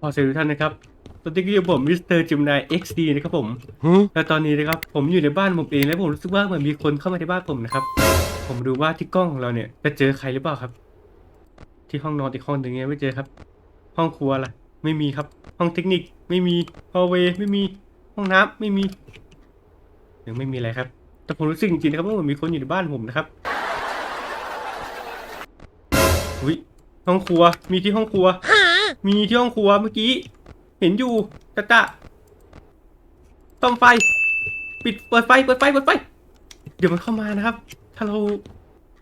พอเสร็จทุกท่านนะครับ ตอนนี้ก็อยู่ผมมิสเตอร์จิมนาย XD นะครับผม และตอนนี้นะครับ ผมอยู่ในบ้านผมเองและผมรู้สึกว่าเหมือนมีคนเข้ามาในบ้านผมนะครับ ผมดูว่าที่กล้องของเราเนี่ยจะเจอใครหรือเปล่าครับ ที่ห้องนอนอีกห้องหนึ่งเนี่ยไม่เจอครับ ห้องครัวล่ะ ไม่มีครับ ห้องเทคนิคไม่มีฮอลเวย์ไม่มี ห้องน้ำไม่มียังไม่มีอะไรครับ แต่ผมรู้สึกจริงๆนะครับว่าเหมือนมีคนอยู่ในบ้านผมนะครับ อุ้ยห้องครัว มีที่ห้องครัว มีที่ห้องครัวเมื่อกี้ เห็นอยู่จะจะต้มไฟ ปิดเปิดไฟเปิดไฟเปิดไฟ เดี๋ยวมันเข้ามานะครับ ถ้าเรา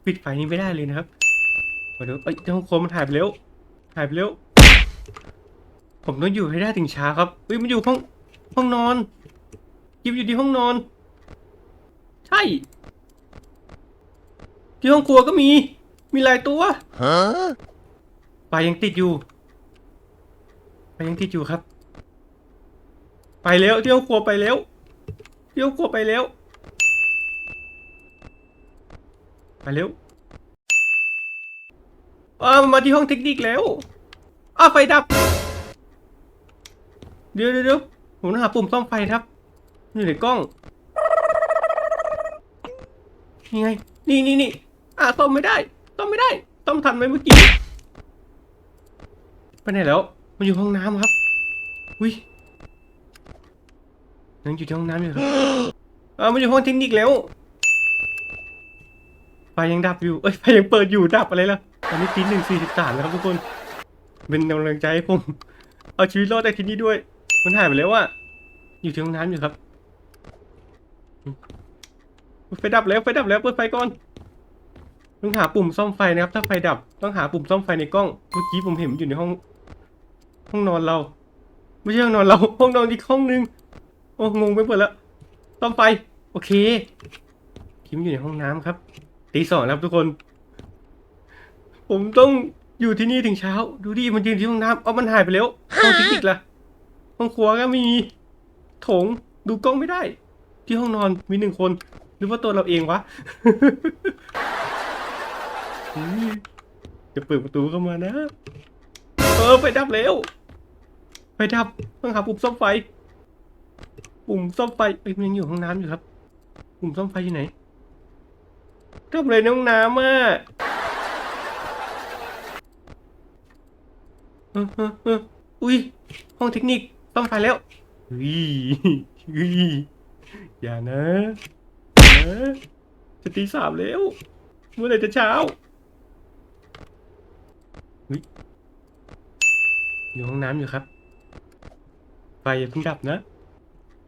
ปิดไฟนี้ไม่ได้เลยนะครับมาดูเอ้ยห้องครัวมันหายไปแล้วหายไปแล้ว ผมต้องอยู่ให้ได้ถึงเช้าครับเฮ้ยมันอยู่ห้องห้องนอนยิบอยู่ที่ห้องนอน ใช่ ที่ห้องครัวก็มี มีหลายตัว Huh? ไฟยังติดอยู่ไฟยังติดอยู่ครับ ไปแล้วที่ห้องครัวไปแล้วที่ห้องครัวไปแล้ว ไปเร็วอ้าวมาที่ห้องเทคนิคแล้วอ้าวไฟดับ เดี๋ยวเดี๋ยวเดี๋ยวผมต้องหาปุ่มซ่อมไฟครับ อยู่ในกล้อง นี่ไง นี่นี่นี่อ่าซ่อมไม่ได้ ซ่อมไม่ได้ซ่อมทันไหมเมื่อกี้ไปไหนแล้ว มันอยู่ห้องน้ำครับ อุ้ยยังอยู่ที่ห้องน้ำอยู่ครับอ่ามันอยู่ห้องเทคนิคแล้วไฟยังดับอยู่ เอ้ยไฟยังเปิดอยู่ดับอะไรล่ะ ตอนนี้ตีหนึ่งสี่สิบสามแล้วครับทุกคน เป็นกำลังใจให้ผม เอาชีวิตรอดจากที่นี่ด้วย มันหายไปแล้วอะอยู่ที่ห้องน้ำอยู่ครับ ไฟดับแล้วไฟดับแล้วเปิดไฟก่อน ต้องหาปุ่มซ่อมไฟนะครับ ถ้าไฟดับ ต้องหาปุ่มซ่อมไฟในกล้อง เมื่อกี้ผมเห็นมันอยู่ในห้อง ห้องนอนเรา ไม่ใช่ห้องนอนเรา ห้องนอนอีกห้องนึง โอ้งงไปหมดแล้วซ่อมไฟ โอเค คิมอยู่ในห้องน้ำครับ ตีสองแล้วครับทุกคน ผมต้องอยู่ที่นี่ถึงเช้า ดูดิ มันยืนที่ห้องน้ำเอามันหายไปแล้วห้องเทคนิคล่ะ ห้องครัวก็ไม่มี โถง ดูกล้องไม่ได้ ที่ห้องนอนมีหนึ่งคน หรือว่าตัวเราเองวะ จะเปิดประตูเข้ามานะ เออไฟดับแล้วไฟดับต้องหาปุ่มซ่อมไฟ ปุ่มซ่อมไฟเอ้ยมันยังอยู่ห้องน้ำอยู่ครับ ปุ่มซ่อมไฟอยู่ไหนทำอะไรในห้องน้ำอะเออเออเอออุ้ยห้องเทคนิคซ่อมไฟแล้วอุ้ยอุ้ยอย่านะอย่านะจะตีสามแล้ว เมื่อไหร่จะเช้าอุ๊ย อยู่ห้องน้ำอยู่ครับ ไฟอย่าเพิ่งดับนะ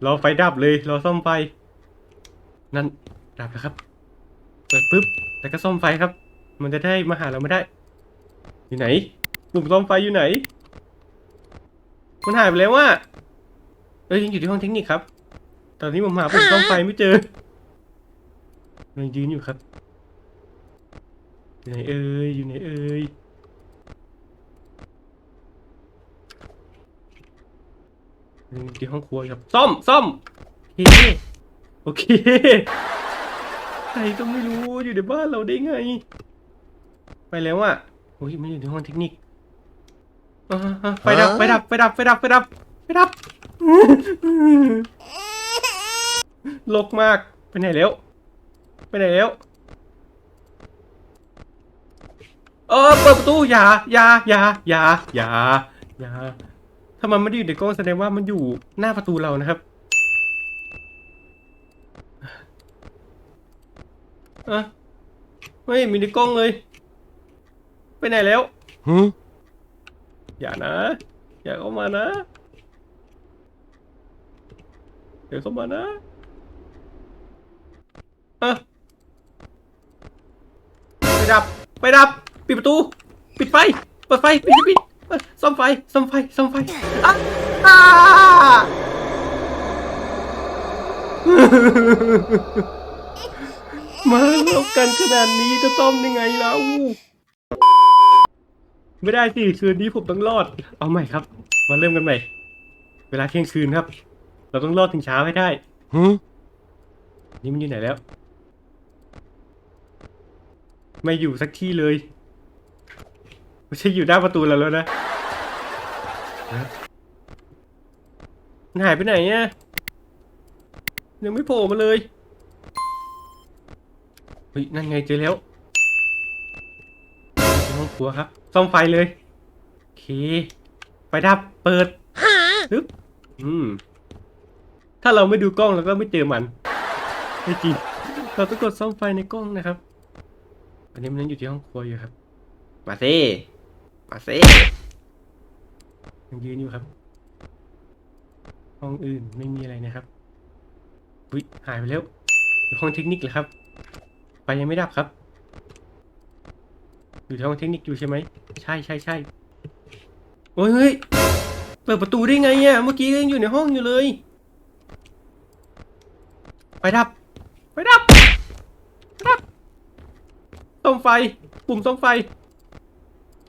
รอไฟดับเลยรอซ่อมไฟ นั่นดับแล้วครับ เปิดปุ๊บแต่ก็ซ่อมไฟครับ มันจะได้มาหาเราไม่ได้ อยู่ไหนปุ่มซ่อมไฟอยู่ไหน มันหายไปแล้วว่าเอ้ยยังอยู่ที่ห้องเทคนิคครับ ตอนนี้ผมหาปุ่มซ่อมไฟไม่เจอยังยืนอยู่ครับอยู่ไหนเอ่ยอยู่ไหนเอ่ย อยู่ ที่ห้องครัวครับซ่อมซ่อมโอเคโอเคใครก็ไม่รู้อยู่ในบ้านเราได้ไง ไปแล้วอะโอ้ยมันอยู่ในห้องเทคนิคอ่าอ่าไฟดับไฟดับไฟดับไฟดับไฟดับไฟดับลกมากไปไหนแล้ว ไปไหนแล้วเออเปิดประตูอย่าอย่าอย่าอย่าอย่าอย่าถ้ามันไม่ได้อยู่ในกล้องแสดงว่ามันอยู่หน้าประตูเรานะครับอะไม่เห็นมีในกล้องเลย ไปไหนแล้ว Huh? อย่านะ อย่าเข้ามานะอย่าเข้ามานะอะไปดับ ไปดับ ปิดประตู ปิดไฟ เปิดไฟ ปิดปิดเอ้ย ซ่อมไฟซ่อมไฟซ่อมไฟอะอ่ามาแล้วกันขนาดนี้จะซ่อมยังไงแล้วไม่ได้สิคืนนี้ผมต้องรอด เอาใหม่ครับ มาเริ่มกันใหม่ เวลาเที่ยงคืนครับ เราต้องรอดถึงเช้าให้ได้ Huh? นี่มันอยู่ไหนแล้ว ไม่อยู่สักที่เลย ไม่ใช่อยู่หน้าประตูเราแล้วนะ มันหายไปไหนเนี่ยยังไม่โผล่มาเลยเฮ้ยนั่นไงเจอแล้วห้องครัวครับซ่อมไฟเลยโอเคไฟดับเปิดปึ๊บอืมถ้าเราไม่ดูกล้องเราก็ไม่เจอมันไม่จริงเราต้องกดซ่อมไฟในกล้องนะครับอันนี้มันยังอยู่ที่ห้องครัวอยู่ครับ มาซิมาซิ ยังยืนอยู่ครับ ห้องอื่นไม่มีอะไรนะครับอุ้ยหายไปแล้วอยู่ห้องเทคนิคเหรอครับไฟยังไม่ดับครับ อยู่ที่ห้องเทคนิคอยู่ใช่ไหม ใช่ใช่ใช่โอ้ยเฮ้ย เปิดประตูได้ไงอะ เมื่อกี้ยังอยู่ในห้องอยู่เลยไฟดับไฟดับไฟดับต้มไฟ ปุ่มซ่อมไฟ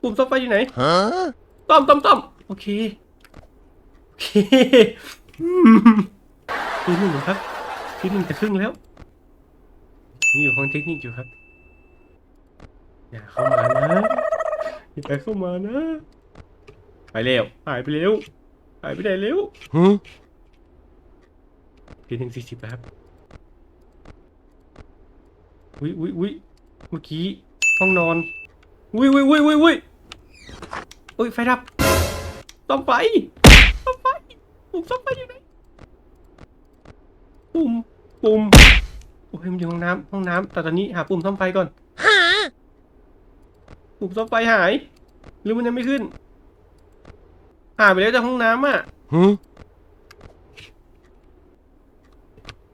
ปุ่มซ่อมไฟอยู่ไหน Huh? ต้อมต้อมต้อม โอเค โอเคอืมทีหนึ่งแล้วครับทีหนึ่งจะครึ่งแล้วนี่อยู่ห้องเทคนิคอยู่ครับ อย่าเข้ามานะ อย่าเข้ามานะ ไปเร็ว หายไปเร็ว หายไปไหนเร็ว Huh? ทีหนึ่งสี่สิบแล้วครับวิวิวิเมื่อกี้ห้องนอนวิวิวิวิวิอุ้ยไฟดับ ซ่อมไฟซ่อมไฟปุ่มซ่อมไฟอยู่ไหนปุ่มปุ่มโอ้ยมันอยู่ห้องน้ำห้องน้ำแต่ตอนนี้หาปุ่มซ่อมไฟก่อนปุ่มซ่อมไฟหาย หรือมันยังไม่ขึ้นหายไปแล้วจากห้องน้ำอะ Huh?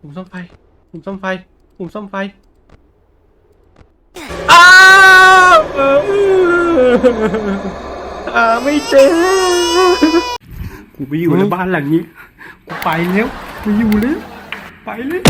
ปุ่มซ่อมไฟปุ่มซ่อมไฟปุ่มซ่อมไฟอ้าวเออหาไม่เจอ กูไปอยู่ในบ้านหลังนี้ กูไปแล้วไปอยู่เลยไปเลย